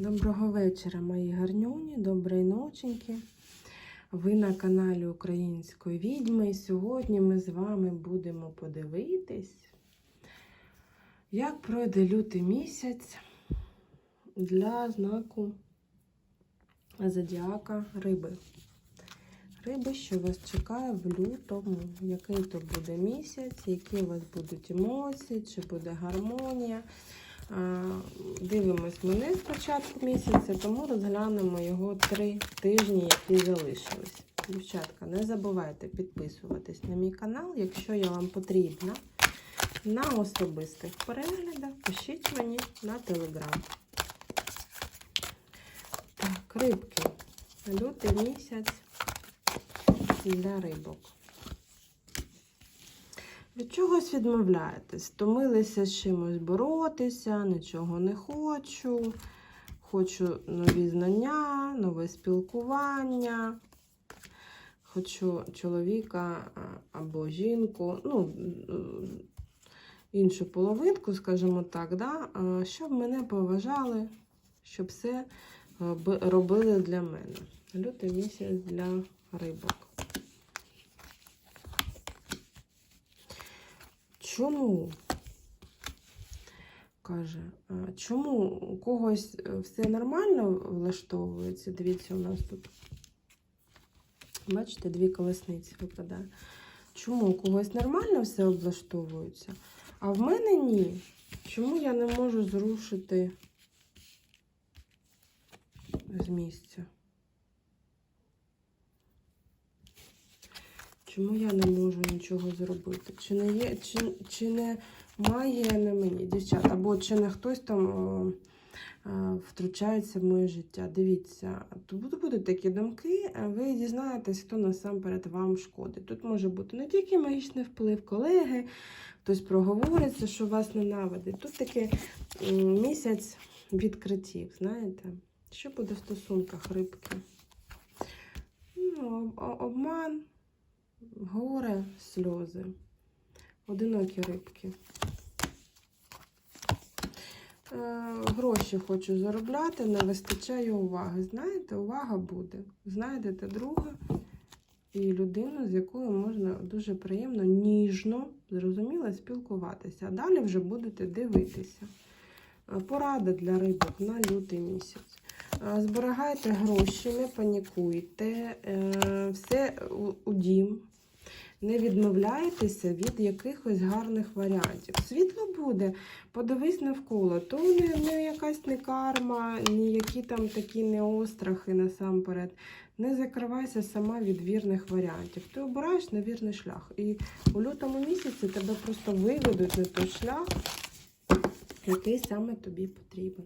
Доброго вечора, мої гарнюні, доброї ноченьки. Ви на каналі Української відьми. І сьогодні ми з вами будемо подивитись, як пройде лютий місяць для знаку зодіака риби. Риби, що вас чекає в лютому, який то буде місяць, які у вас будуть емоції, чи буде гармонія. А, Дивимось ми не з початку місяця, тому розглянемо його три тижні, які залишились. Дівчатка, не забувайте підписуватись на мій канал, якщо я вам потрібна на особистих переглядах, пишіть мені на телеграм. Так, рибки. Лютий місяць для рибок. Від чогось відмовляєтесь, втомилися з чимось боротися, нічого не хочу. Хочу нові знання, нове спілкування. Хочу чоловіка або жінку, ну, іншу половинку, скажімо так, да? щоб мене поважали, щоб все робили для мене. Лютий місяць для рибок. Чому? Каже, чому у когось е, все нормально влаштовується? Дивіться, у нас тут, бачите, дві колесниці випадає. Чому у когось нормально все облаштовується, а в мене ні. Чому я не можу зрушити з місця? Чому я не можу нічого зробити? Чи не є, чи, чи не має на мені дівчат? Або чи не хтось там о, е, втручається в моє життя? Дивіться, тут будуть- такі думки, ви дізнаєтесь, хто насамперед вам шкодить. Тут може бути не тільки магічний вплив колеги, хтось проговориться, що вас ненавидить. Тут такий місяць відкриттів, знаєте? Що буде в стосунках рибки? Ну, об- обман горе, сльози, одинокі рибки. Е, гроші хочу заробляти, не вистачає уваги. Знаєте, увага буде. Знайдете друга і людину, з якою можна дуже приємно, ніжно, зрозуміло, спілкуватися. А далі вже будете дивитися. Е, Порада для рибок на лютий місяць. Зберігайте гроші, не панікуйте, е, все у дім. Не відмовляйтеся від якихось гарних варіантів. Світло буде, подивись навколо. То не, не якась не карма, ніякі там такі не острахи насамперед. Не закривайся сама від вірних варіантів. Ти обираєш невірний шлях. І у лютому місяці тебе просто виведуть на той шлях, який саме тобі потрібен.